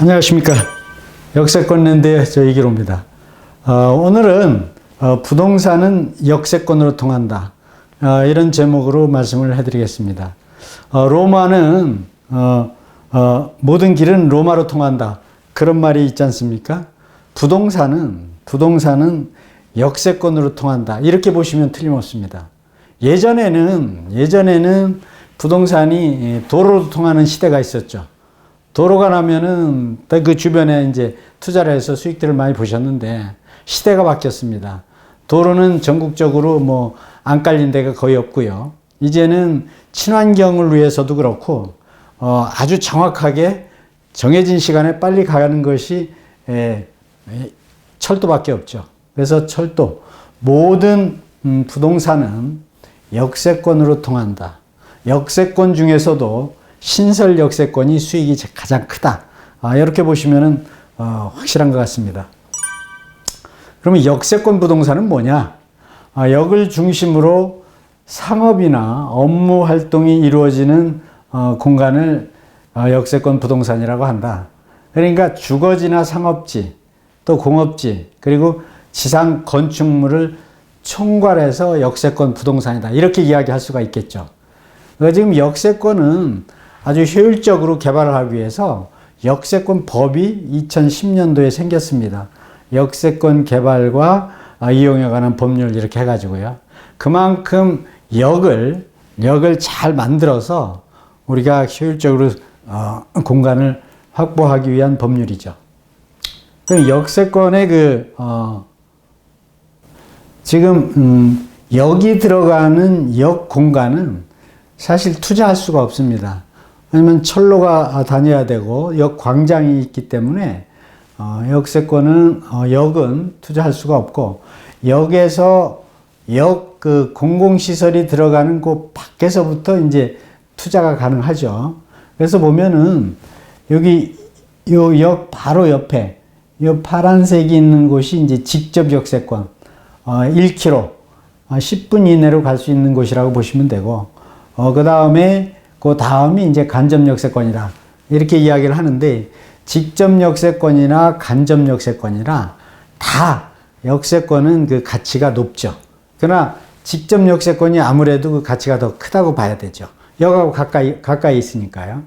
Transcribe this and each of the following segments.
안녕하십니까. 역세권 랜드의 저 이기로입니다. 어, 오늘은 어, 부동산은 역세권으로 통한다. 어, 이런 제목으로 말씀을 해드리겠습니다. 어, 로마는 어, 어, 모든 길은 로마로 통한다. 그런 말이 있지 않습니까? 부동산은 부동산은 역세권으로 통한다. 이렇게 보시면 틀림없습니다. 예전에는 예전에는 부동산이 도로로 통하는 시대가 있었죠. 도로가 나면은 또그 주변에 이제 투자를 해서 수익들을 많이 보셨는데 시대가 바뀌었습니다. 도로는 전국적으로 뭐 안 깔린 데가 거의 없고요. 이제는 친환경을 위해서도 그렇고 어 아주 정확하게 정해진 시간에 빨리 가는 것이 에, 에, 철도밖에 없죠. 그래서 철도 모든 음, 부동산은 역세권으로 통한다. 역세권 중에서도 신설 역세권이 수익이 가장 크다. 아, 이렇게 보시면은 어, 확실한 것 같습니다. 그러면 역세권 부동산은 뭐냐? 아, 역을 중심으로 상업이나 업무 활동이 이루어지는 어, 공간을 어, 역세권 부동산이라고 한다. 그러니까 주거지나 상업지, 또 공업지, 그리고 지상 건축물을 총괄해서 역세권 부동산이다. 이렇게 이야기할 수가 있겠죠. 그러니까 지금 역세권은 아주 효율적으로 개발을 하기 위해서 역세권 법이 2010년도에 생겼습니다. 역세권 개발과 이용에 관한 법률 이렇게 해가지고요. 그만큼 역을, 역을 잘 만들어서 우리가 효율적으로 어, 공간을 확보하기 위한 법률이죠. 그 역세권의 그, 어, 지금, 음, 여기 들어가는 역 공간은 사실 투자할 수가 없습니다. 왜냐면 철로가 다녀야 되고 역 광장이 있기 때문에 어, 역세권은 어, 역은 투자할 수가 없고 역에서 역 그 공공시설이 들어가는 그 밖에서부터 이제 투자가 가능하죠. 그래서 보면은 여기 요 역 바로 옆에 요 파란색이 있는 곳이 이제 직접 역세권 어, 1km 어, 10분 이내로 갈 수 있는 곳이라고 보시면 되고 어, 그 다음에 그 다음이 이제 간접 역세권이다 이렇게 이야기를 하는데 직접 역세권이나 간접 역세권이나 다 역세권은 그 가치가 높죠. 그러나 직접 역세권이 아무래도 그 가치가 더 크다고 봐야 되죠. 역하고 가까이, 가까이 있으니까요.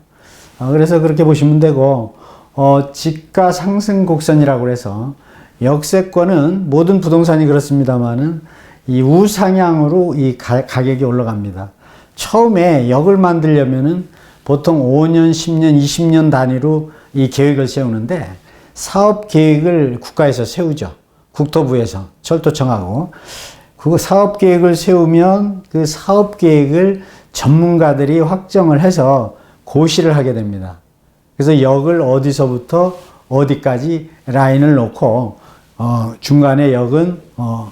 어, 그래서 그렇게 보시면 되고, 어, 지가 상승 곡선이라고 해서 역세권은 모든 부동산이 그렇습니다만은 이 우상향으로 이 가, 가격이 올라갑니다. 처음에 역을 만들려면은 보통 5년, 10년, 20년 단위로 이 계획을 세우는데 사업 계획을 국가에서 세우죠. 국토부에서 철도청하고 그 사업 계획을 세우면 그 사업 계획을 전문가들이 확정을 해서 고시를 하게 됩니다. 그래서 역을 어디서부터 어디까지 라인을 놓고 어, 중간에 역은 어,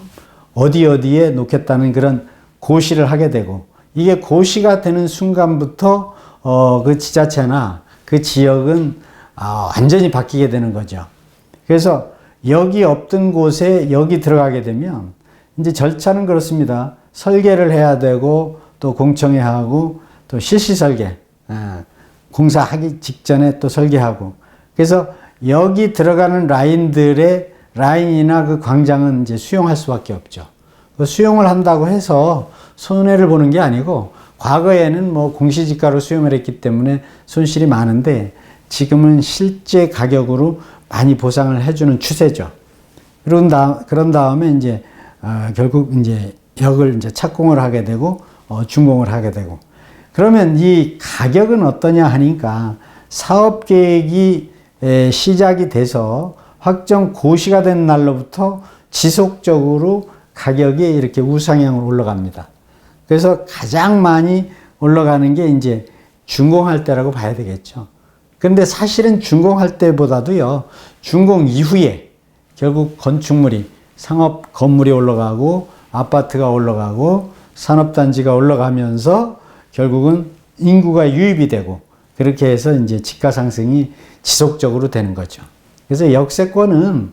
어디 어디에 놓겠다는 그런 고시를 하게 되고 이게 고시가 되는 순간부터 어, 그 지자체나 그 지역은 어, 완전히 바뀌게 되는 거죠. 그래서 여기 없던 곳에 여기 들어가게 되면 이제 절차는 그렇습니다. 설계를 해야 되고 또 공청회 하고 또 실시 설계, 아, 공사하기 직전에 또 설계하고 그래서 여기 들어가는 라인들의 라인이나 그 광장은 이제 수용할 수밖에 없죠. 그 수용을 한다고 해서 손해를 보는 게 아니고 과거에는 뭐 공시지가로 수용을 했기 때문에 손실이 많은데 지금은 실제 가격으로 많이 보상을 해주는 추세죠. 그런 다 그런 다음에 이제 어, 결국 이제 역을 이제 착공을 하게 되고 어, 준공을 하게 되고 그러면 이 가격은 어떠냐 하니까 사업 계획이 에, 시작이 돼서 확정 고시가 된 날로부터 지속적으로 가격이 이렇게 우상향으로 올라갑니다. 그래서 가장 많이 올라가는 게 이제 준공할 때라고 봐야 되겠죠. 그런데 사실은 준공할 때보다도요, 준공 이후에 결국 건축물이 상업 건물이 올라가고 아파트가 올라가고 산업단지가 올라가면서 결국은 인구가 유입이 되고 그렇게 해서 이제 집가 상승이 지속적으로 되는 거죠. 그래서 역세권은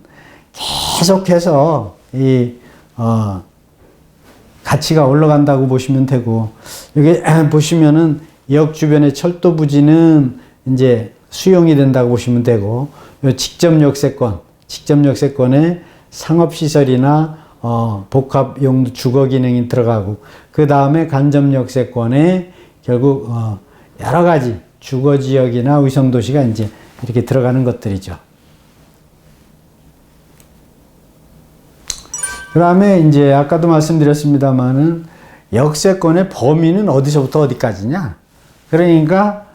계속해서 이, 어, 가치가 올라간다고 보시면 되고, 여기 보시면은 역 주변의 철도 부지는 이제 수용이 된다고 보시면 되고 요 직접 역세권, 직접 역세권에 상업 시설이나 어, 복합 용도 주거 기능이 들어가고 그 다음에 간접 역세권에 결국 어, 여러 가지 주거 지역이나 위성 도시가 이제 이렇게 들어가는 것들이죠. 그 다음에 이제 아까도 말씀드렸습니다만은 역세권의 범위는 어디서부터 어디까지냐? 그러니까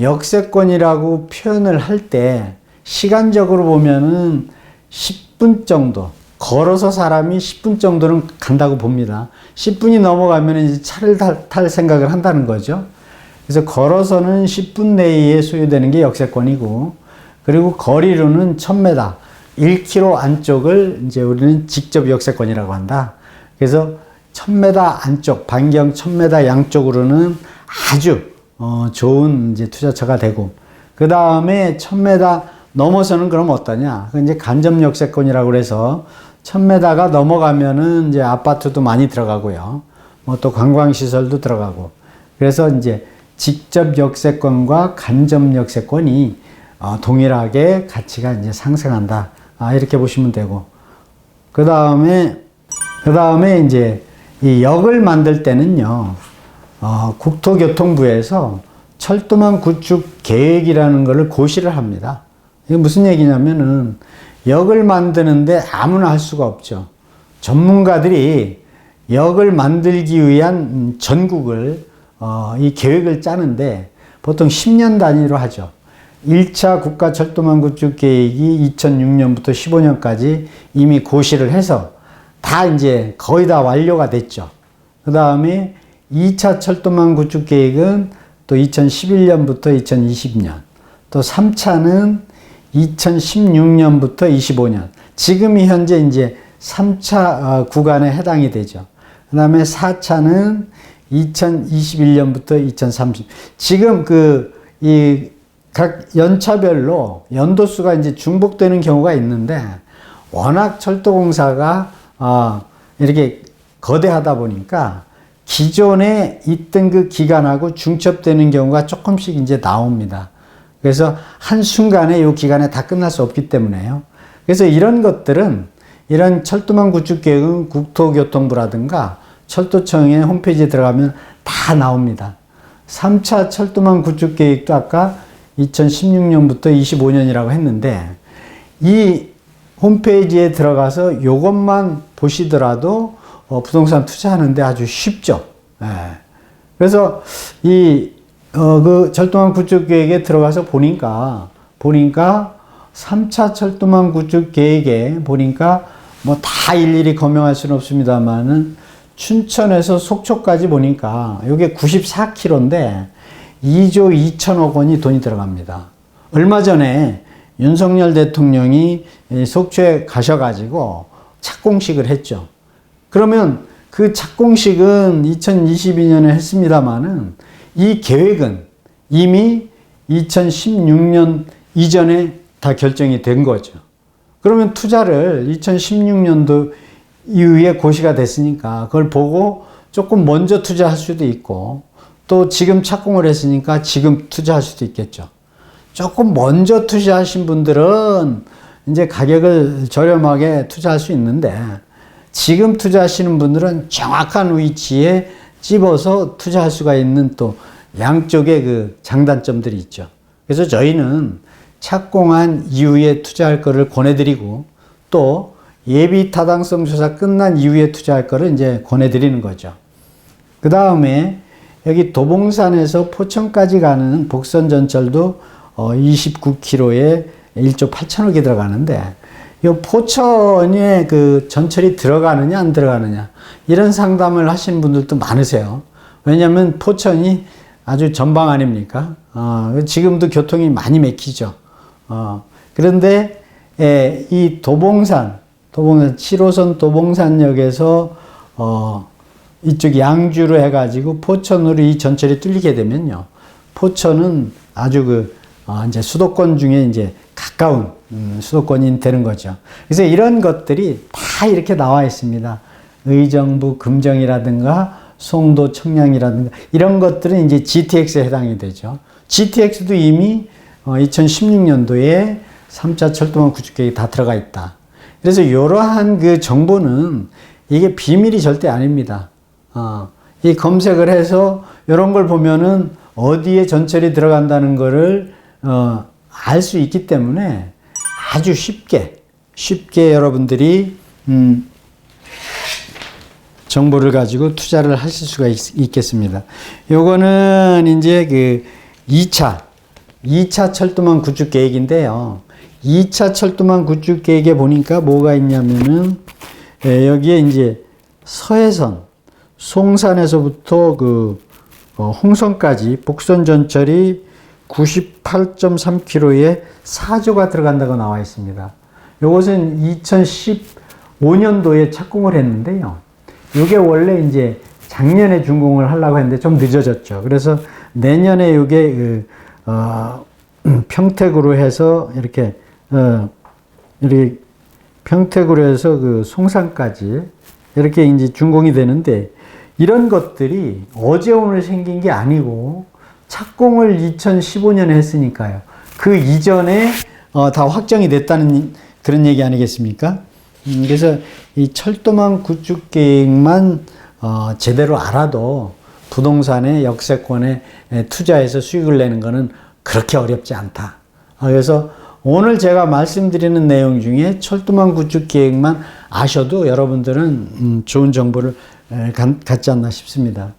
역세권이라고 표현을 할 때 시간적으로 보면은 10분 정도 걸어서 사람이 10분 정도는 간다고 봅니다. 10분이 넘어가면 이제 차를 탈, 탈 생각을 한다는 거죠. 그래서 걸어서는 10분 내에 소요되는 게 역세권이고 그리고 거리로는 1000m, 1km 안쪽을 이제 우리는 직접 역세권이라고 한다. 그래서 1000m 안쪽, 반경 1000m 양쪽으로는 아주 어, 좋은 이제 투자처가 되고 그 다음에 1000m 넘어서는 그럼 어떠냐? 그 이제 간접 역세권이라고 그래서 1000m가 넘어가면은 이제 아파트도 많이 들어가고요. 뭐 또 관광시설도 들어가고. 그래서 이제 직접 역세권과 간접 역세권이 어, 동일하게 가치가 이제 상승한다. 아, 이렇게 보시면 되고. 그 다음에, 그 다음에 이제 이 역을 만들 때는요, 어, 국토교통부에서 철도망 구축 계획이라는 것을 고시를 합니다. 이게 무슨 얘기냐면은 역을 만드는데 아무나 할 수가 없죠. 전문가들이 역을 만들기 위한 음, 전국을 어, 이 계획을 짜는데 보통 10년 단위로 하죠. 1차 국가 철도망 구축 계획이 2006년부터 15년까지 이미 고시를 해서 다 이제 거의 다 완료가 됐죠. 그 다음에 2차 철도망 구축 계획은 또 2011년부터 2020년, 또 3차는 2016년부터 25년. 지금이 현재 이제 3차 어, 구간에 해당이 되죠. 그 다음에 4차는 2021년부터 2030. 지금 그, 이, 각 연차별로 연도수가 이제 중복되는 경우가 있는데, 워낙 철도공사가, 어, 이렇게 거대하다 보니까, 기존에 있던 그 기간하고 중첩되는 경우가 조금씩 이제 나옵니다. 그래서 한순간에 이 기간에 다 끝날 수 없기 때문에요. 그래서 이런 것들은 이런 철도망 구축 계획은 국토교통부라든가 철도청의 홈페이지에 들어가면 다 나옵니다. 3차 철도망 구축 계획도 아까 2016년부터 25년이라고 했는데 이 홈페이지에 들어가서 이것만 보시더라도 어, 부동산 투자하는데 아주 쉽죠. 예. 그래서 이 어, 그 철도망 구축 계획에 들어가서 보니까, 보니까 3차 철도망 구축 계획에 보니까 뭐 다 일일이 검명할 수는 없습니다만은 춘천에서 속초까지 보니까 이게 94km인데 2조 2천억 원이 돈이 들어갑니다. 얼마 전에 윤석열 대통령이 속초에 가셔가지고 착공식을 했죠. 그러면 그 착공식은 2022년에 했습니다만은 이 계획은 이미 2016년 이전에 다 결정이 된 거죠. 그러면 투자를 2016년도 이후에 고시가 됐으니까 그걸 보고 조금 먼저 투자할 수도 있고 또 지금 착공을 했으니까 지금 투자할 수도 있겠죠. 조금 먼저 투자하신 분들은 이제 가격을 저렴하게 투자할 수 있는데 지금 투자하시는 분들은 정확한 위치에 찝어서 투자할 수가 있는 또 양쪽의 그 장단점들이 있죠. 그래서 저희는 착공한 이후에 투자할 거를 권해드리고 또 예비 타당성 조사 끝난 이후에 투자할 거를 이제 권해드리는 거죠. 그 다음에 여기 도봉산에서 포천까지 가는 복선 전철도 29km에 1조 8천억이 들어가는데 이 포천에 그 전철이 들어가느냐 안 들어가느냐 이런 상담을 하시는 분들도 많으세요. 왜냐하면 포천이 아주 전방 아닙니까? 어, 지금도 교통이 많이 막히죠. 어, 그런데 예, 이 도봉산, 도봉산 7호선 도봉산역에서 어, 이쪽 양주로 해가지고 포천으로 이 전철이 뚫리게 되면요, 포천은 아주 그 어, 이제 수도권 중에 이제 가까운 음, 수도권이 되는 거죠. 그래서 이런 것들이 다 이렇게 나와 있습니다. 의정부 금정이라든가 송도, 청량이라든가 이런 것들은 이제 GTX에 해당이 되죠. GTX도 이미 2016년도에 3차 철도망 구축 계획이 다 들어가 있다. 그래서 이러한 그 정보는 이게 비밀이 절대 아닙니다. 어, 이 검색을 해서 이런 걸 보면은 어디에 전철이 들어간다는 거를 어, 알 수 있기 때문에 아주 쉽게 쉽게 여러분들이 음, 정보를 가지고 투자를 하실 수가 있, 겠습니다 요거는 이제 그 2차 2차 철도망 구축 계획인데요. 2차 철도망 구축 계획에 보니까 뭐가 있냐면은 예, 여기에 이제 서해선 송산에서부터 그 어, 홍성까지 복선 전철이 98.3km의 4조가 들어간다고 나와 있습니다. 이것은 2015년도에 착공을 했는데요. 이게 원래 이제 작년에 준공을 하려고 했는데 좀 늦어졌죠. 그래서 내년에 이게 그, 어, 평택으로 해서 이렇게 어, 이렇게 평택으로 해서 그 송산까지 이렇게 이제 준공이 되는데 이런 것들이 어제 오늘 생긴 게 아니고 착공을 2015년에 했으니까요. 그 이전에 어, 다 확정이 됐다는 그런 얘기 아니겠습니까? 음, 그래서 이 철도망 구축 계획만 어, 제대로 알아도 부동산의 역세권에 투자해서 수익을 내는 것은 그렇게 어렵지 않다. 어, 그래서 오늘 제가 말씀드리는 내용 중에 철도망 구축 계획만 아셔도 여러분들은 음, 좋은 정보를 갖지 않나 싶습니다.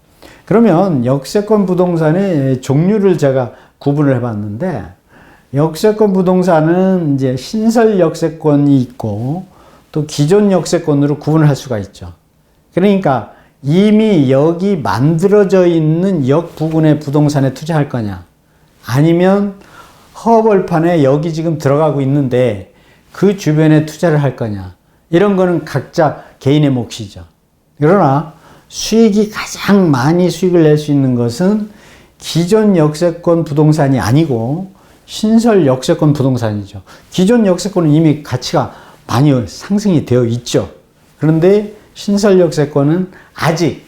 그러면 역세권 부동산의 종류를 제가 구분을 해봤는데 역세권 부동산은 이제 신설 역세권이 있고 또 기존 역세권으로 구분을 할 수가 있죠. 그러니까 이미 여기 만들어져 있는 역 부근의 부동산에 투자할 거냐 아니면 허벌판에 여기 지금 들어가고 있는데 그 주변에 투자를 할 거냐 이런 거는 각자 개인의 몫이죠. 그러나 수익이 가장 많이 수익을 낼 수 있는 것은 기존 역세권 부동산이 아니고 신설 역세권 부동산이죠. 기존 역세권은 이미 가치가 많이 상승이 되어 있죠. 그런데 신설 역세권은 아직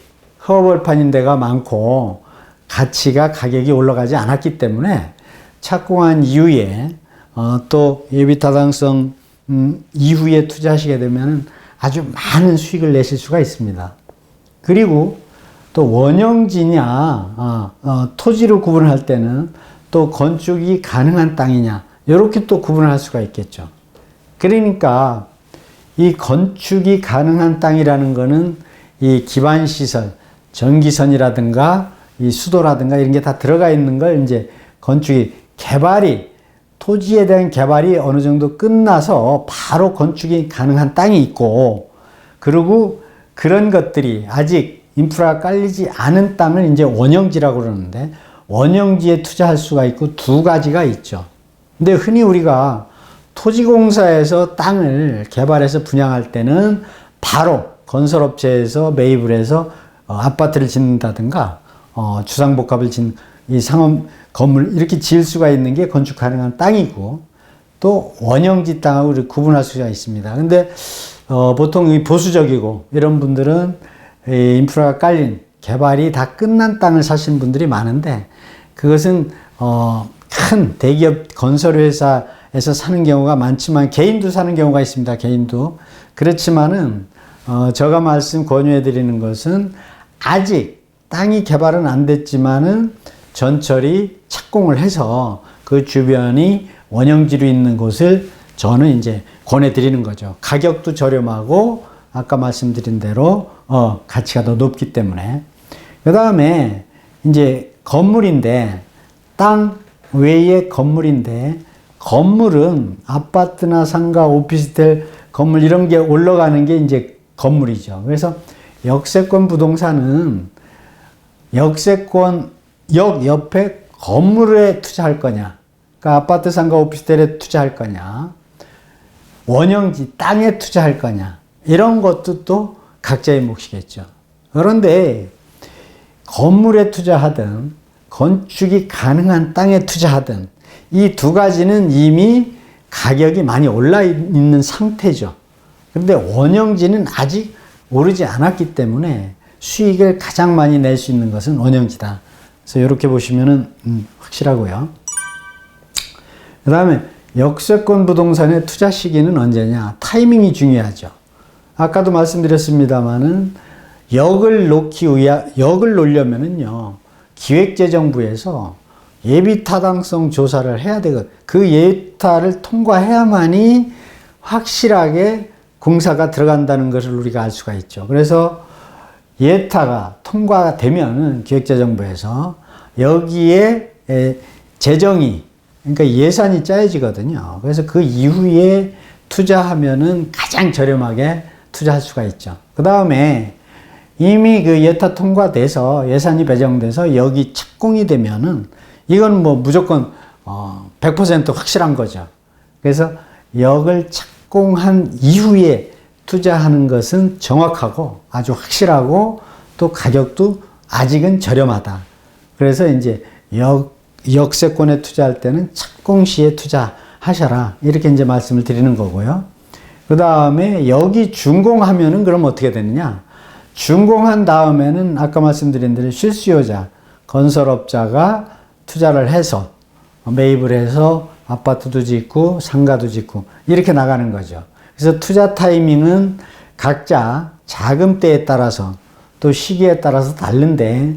허벌판인 데가 많고 가치가 가격이 올라가지 않았기 때문에 착공한 이후에 어, 또 예비 타당성 음, 이후에 투자하시게 되면 아주 많은 수익을 내실 수가 있습니다. 그리고 또 원형지냐 어, 어, 토지로 구분할 때는 또 건축이 가능한 땅이냐 이렇게 또 구분을 할 수가 있겠죠. 그러니까 이 건축이 가능한 땅이라는 것은 이 기반 시설, 전기선이라든가 이 수도라든가 이런 게 다 들어가 있는 걸 이제 건축이 개발이 토지에 대한 개발이 어느 정도 끝나서 바로 건축이 가능한 땅이 있고 그리고 그런 것들이 아직 인프라가 깔리지 않은 땅을 이제 원형지라고 그러는데 원형지에 투자할 수가 있고 두 가지가 있죠. 근데 흔히 우리가 토지공사에서 땅을 개발해서 분양할 때는 바로 건설업체에서 매입을 해서 어, 아파트를 짓는다든가 어, 주상복합을 짓는 이 상업 건물 이렇게 지을 수가 있는 게 건축 가능한 땅이고 또 원형지 땅하고 구분할 수가 있습니다. 근데 어, 보통 이 보수적이고 이런 분들은 이 인프라가 깔린 개발이 다 끝난 땅을 사시는 분들이 많은데 그것은 어, 큰 대기업 건설 회사에서 사는 경우가 많지만 개인도 사는 경우가 있습니다. 개인도 그렇지만은 어, 제가 말씀 권유해 드리는 것은 아직 땅이 개발은 안 됐지만은 전철이 착공을 해서 그 주변이 원형지로 있는 곳을 저는 이제 권해드리는 거죠. 가격도 저렴하고 아까 말씀드린 대로 어, 가치가 더 높기 때문에 그 다음에 이제 건물인데 땅 외의 건물인데 건물은 아파트나 상가, 오피스텔 건물 이런 게 올라가는 게 이제 건물이죠. 그래서 역세권 부동산은 역세권 역 옆에 건물에 투자할 거냐, 그러니까 아파트 상가 오피스텔에 투자할 거냐, 원형지 땅에 투자할 거냐, 이런 것도 또 각자의 몫이겠죠. 그런데 건물에 투자하든 건축이 가능한 땅에 투자하든 이 두 가지는 이미 가격이 많이 올라 있는 상태죠. 그런데 원형지는 아직 오르지 않았기 때문에 수익을 가장 많이 낼 수 있는 것은 원형지다. 그래서 이렇게 보시면은 음, 확실하고요. 그 다음에 역세권 부동산의 투자 시기는 언제냐? 타이밍이 중요하죠. 아까도 말씀드렸습니다만은 역을 놓기 위하, 역을 놓려면은요, 기획재정부에서 예비 타당성 조사를 해야 되고, 그 예타를 통과해야만이 확실하게 공사가 들어간다는 것을 우리가 알 수가 있죠. 그래서 예타가 통과가 되면은 기획재정부에서 여기에 에, 재정이 그러니까 예산이 짜여지거든요. 그래서 그 이후에 투자하면은 가장 저렴하게 투자할 수가 있죠. 그 다음에 이미 그 예타 통과돼서 예산이 배정돼서 여기 착공이 되면은 이건 뭐 무조건 어, 100% 확실한 거죠. 그래서 역을 착공한 이후에 투자하는 것은 정확하고 아주 확실하고 또 가격도 아직은 저렴하다. 그래서 이제 역, 역세권에 투자할 때는 착공 시에 투자하셔라. 이렇게 이제 말씀을 드리는 거고요. 그 다음에 여기 준공하면은 그럼 어떻게 되느냐? 준공한 다음에는 아까 말씀드린 대로 실수요자, 건설업자가 투자를 해서 매입을 해서 아파트도 짓고 상가도 짓고 이렇게 나가는 거죠. 그래서 투자 타이밍은 각자 자금대에 따라서 또 시기에 따라서 다른데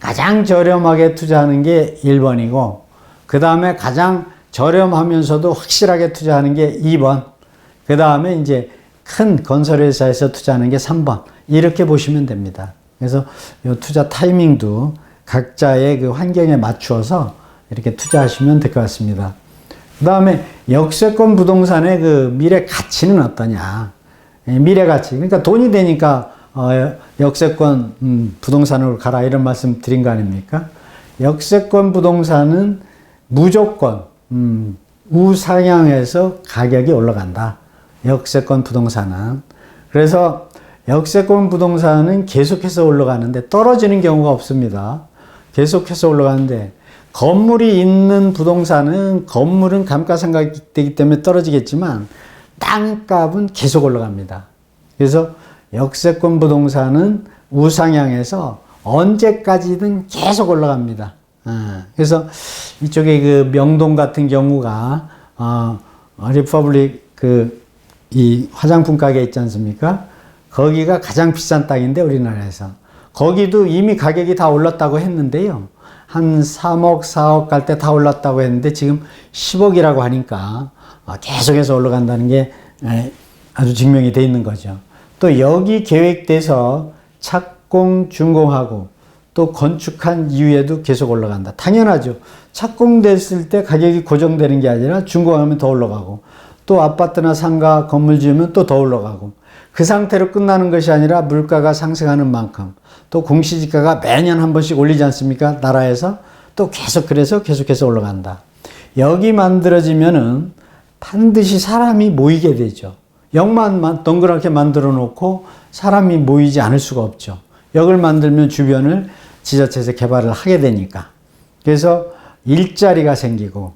가장 저렴하게 투자하는 게 1번이고 그 다음에 가장 저렴하면서도 확실하게 투자하는 게 2번 그 다음에 이제 큰 건설회사에서 투자하는 게 3번 이렇게 보시면 됩니다. 그래서 이 투자 타이밍도 각자의 그 환경에 맞추어서 이렇게 투자하시면 될 것 같습니다. 그 다음에 역세권 부동산의 그 미래 가치는 어떠냐. 예, 미래 가치. 그러니까 돈이 되니까 어, 역세권 음, 부동산으로 가라 이런 말씀 드린 거 아닙니까? 역세권 부동산은 무조건 음, 우상향해서 가격이 올라간다. 역세권 부동산은. 그래서 역세권 부동산은 계속해서 올라가는데 떨어지는 경우가 없습니다. 계속해서 올라가는데 건물이 있는 부동산은 건물은 감가상각되기 때문에 떨어지겠지만 땅값은 계속 올라갑니다. 그래서 역세권 부동산은 우상향해서 언제까지든 계속 올라갑니다. 어, 그래서 이쪽에 그 명동 같은 경우가 어, 리퍼블릭 그 이 화장품 가게 있지 않습니까? 거기가 가장 비싼 땅인데 우리나라에서 거기도 이미 가격이 다 올랐다고 했는데요. 한 3억, 4억 갈 때 다 올랐다고 했는데 지금 10억이라고 하니까 어, 계속해서 올라간다는 게 아주 증명이 돼 있는 거죠. 또 여기 계획돼서 착공, 준공하고 또 건축한 이후에도 계속 올라간다. 당연하죠. 착공됐을 때 가격이 고정되는 게 아니라 준공하면 더 올라가고 또 아파트나 상가 건물 지으면 또 더 올라가고 그 상태로 끝나는 것이 아니라 물가가 상승하는 만큼 또 공시지가가 매년 한 번씩 올리지 않습니까? 나라에서 또 계속 그래서 계속해서 올라간다. 여기 만들어지면은 반드시 사람이 모이게 되죠. 역만 동그랗게 만들어 놓고 사람이 모이지 않을 수가 없죠. 역을 만들면 주변을 지자체에서 개발을 하게 되니까. 그래서 일자리가 생기고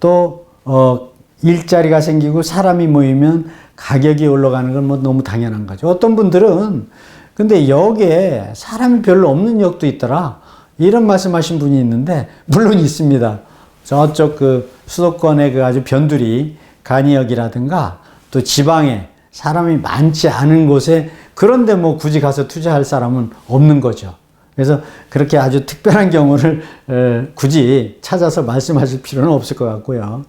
또, 어, 일자리가 생기고 사람이 모이면 가격이 올라가는 건 뭐 너무 당연한 거죠. 어떤 분들은 근데 역에 사람이 별로 없는 역도 있더라. 이런 말씀하신 분이 있는데 물론 있습니다. 저쪽 그 수도권의 그 아주 변두리 간이역이라든가 또 지방에 사람이 많지 않은 곳에 그런데 뭐 굳이 가서 투자할 사람은 없는 거죠. 그래서 그렇게 아주 특별한 경우를 굳이 찾아서 말씀하실 필요는 없을 것 같고요.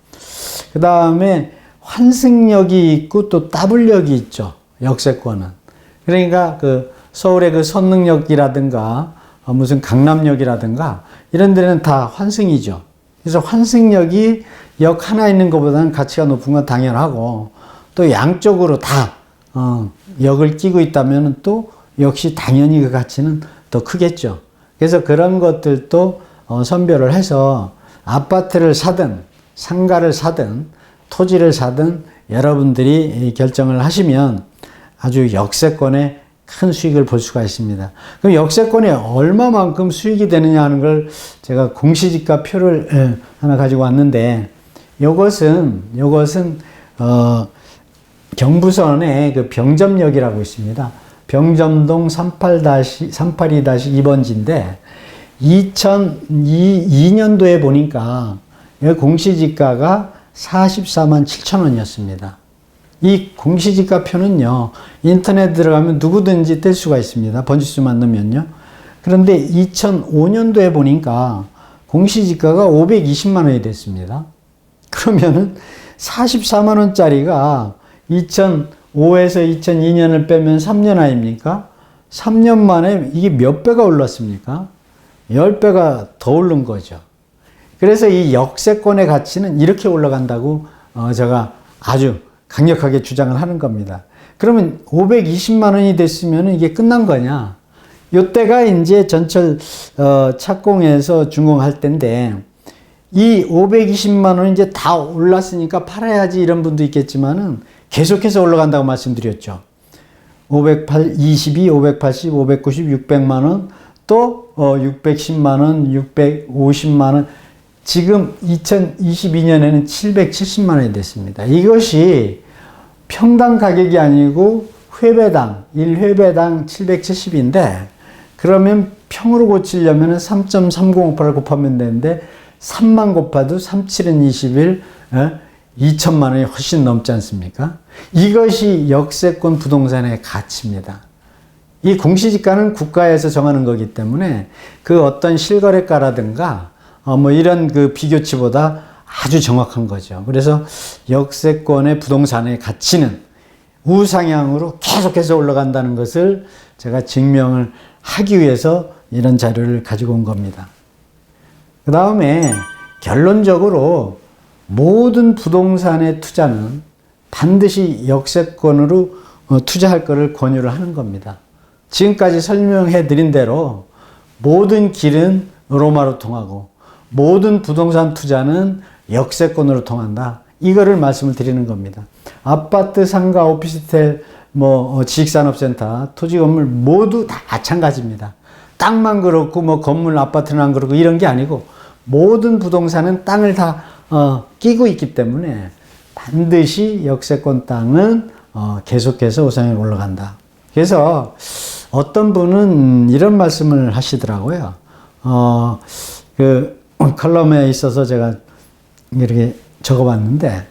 그 다음에 환승역이 있고 또 따블역이 있죠. 역세권은. 그러니까 그 서울의 그 선릉역이라든가 어, 무슨 강남역이라든가 이런 데는 다 환승이죠. 그래서 환승역이 역 하나 있는 것보다는 가치가 높은 건 당연하고 또 양쪽으로 다 어, 역을 끼고 있다면 또 역시 당연히 그 가치는 더 크겠죠. 그래서 그런 것들도 어, 선별을 해서 아파트를 사든 상가를 사든 토지를 사든 여러분들이 결정을 하시면 아주 역세권에 큰 수익을 볼 수가 있습니다. 그럼 역세권에 얼마만큼 수익이 되느냐 하는 걸 제가 공시지가 표를 하나 가지고 왔는데 이것은 이것은 어 경부선에 그 병점역이라고 있습니다. 병점동 38-32번지인데 2002년도에 보니까 공시지가가 44만 7천 원이었습니다. 이 공시지가 표는요, 인터넷 들어가면 누구든지 뗄 수가 있습니다. 번지수만 넣으면요. 그런데 2005년도에 보니까 공시지가가 520만 원이 됐습니다. 그러면은 44만 원짜리가 2005에서 2002년을 빼면 3년 아닙니까? 3년 만에 이게 몇 배가 올랐습니까? 10배가 더 오른 거죠. 그래서 이 역세권의 가치는 이렇게 올라간다고 어, 제가 아주 강력하게 주장을 하는 겁니다. 그러면 520만 원이 됐으면 이게 끝난 거냐? 요때가 이제 전철 어, 착공해서 준공할 때인데 이 520만 원 이제 다 올랐으니까 팔아야지 이런 분도 있겠지만은 계속해서 올라간다고 말씀드렸죠. 508, 22, 580, 590, 600만 원, 또 어, 610만 원, 650만 원. 지금 2022년에는 770만 원이 됐습니다. 이것이 평당 가격이 아니고 회배당, 1회배당 770인데 그러면 평으로 고치려면 3.3058을 곱하면 되는데 3만 곱하도 3, 7은 21, 어? 2천만 원이 훨씬 넘지 않습니까? 이것이 역세권 부동산의 가치입니다. 이 공시지가는 국가에서 정하는 거기 때문에 그 어떤 실거래가라든가 어뭐 이런 그 비교치보다 아주 정확한 거죠. 그래서 역세권의 부동산의 가치는 우상향으로 계속해서 올라간다는 것을 제가 증명을 하기 위해서 이런 자료를 가지고 온 겁니다. 그 다음에 결론적으로 모든 부동산의 투자는 반드시 역세권으로 어, 투자할 것을 권유를 하는 겁니다. 지금까지 설명해 드린 대로 모든 길은 로마로 통하고 모든 부동산 투자는 역세권으로 통한다. 이거를 말씀을 드리는 겁니다. 아파트, 상가, 오피스텔, 뭐 어, 지식산업센터, 토지 건물 모두 다 마찬가지입니다. 땅만 그렇고 뭐 건물 아파트는 그렇고 이런 게 아니고 모든 부동산은 땅을 다 어, 끼고 있기 때문에 반드시 역세권 땅은 어, 계속해서 우상에 올라간다. 그래서 어떤 분은 이런 말씀을 하시더라고요. 어, 그 칼럼에 있어서 제가 이렇게 적어봤는데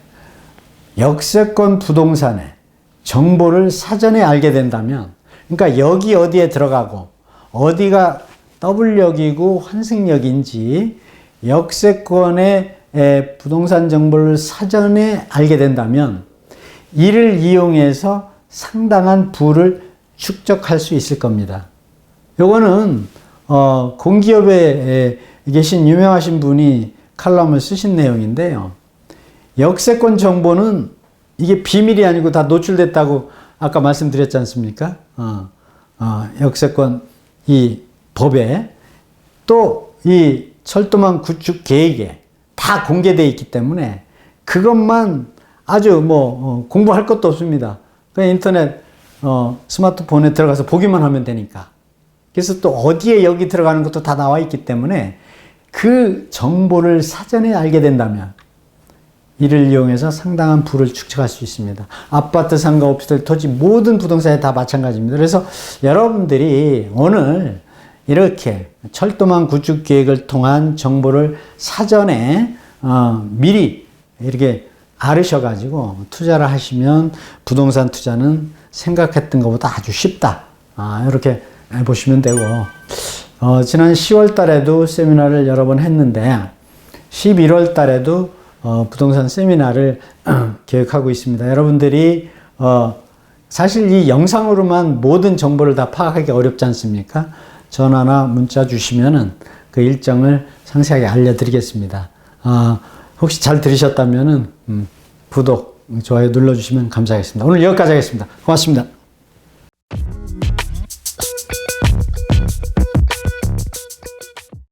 역세권 부동산의 정보를 사전에 알게 된다면 그러니까 여기 어디에 들어가고 어디가 W역이고 환승역인지 역세권의 부동산 정보를 사전에 알게 된다면 이를 이용해서 상당한 부를 축적할 수 있을 겁니다. 요거는 어, 공기업에 계신 유명하신 분이 칼럼을 쓰신 내용인데요. 역세권 정보는 이게 비밀이 아니고 다 노출됐다고 아까 말씀드렸지 않습니까? 어, 어, 역세권 이 법에 또 이 철도망 구축 계획에 다 공개되어 있기 때문에 그것만 아주 뭐 어, 공부할 것도 없습니다. 그냥 인터넷 어, 스마트폰에 들어가서 보기만 하면 되니까. 그래서 또 어디에 여기 들어가는 것도 다 나와 있기 때문에 그 정보를 사전에 알게 된다면 이를 이용해서 상당한 부를 축적할 수 있습니다. 아파트, 상가, 오피스텔, 토지 모든 부동산에 다 마찬가지입니다. 그래서 여러분들이 오늘 이렇게 철도망 구축 계획을 통한 정보를 사전에 어, 미리 이렇게 알으셔가지고 투자를 하시면 부동산 투자는 생각했던 것보다 아주 쉽다. 아, 이렇게 보시면 되고, 어, 지난 10월 달에도 세미나를 여러 번 했는데, 11월 달에도 어, 부동산 세미나를 계획하고 있습니다. 여러분들이 어, 사실 이 영상으로만 모든 정보를 다 파악하기 어렵지 않습니까? 전화나 문자 주시면은 그 일정을 상세하게 알려드리겠습니다. 아, 혹시 잘 들으셨다면은 음, 구독, 좋아요 눌러주시면 감사하겠습니다. 오늘 여기까지 하겠습니다. 고맙습니다.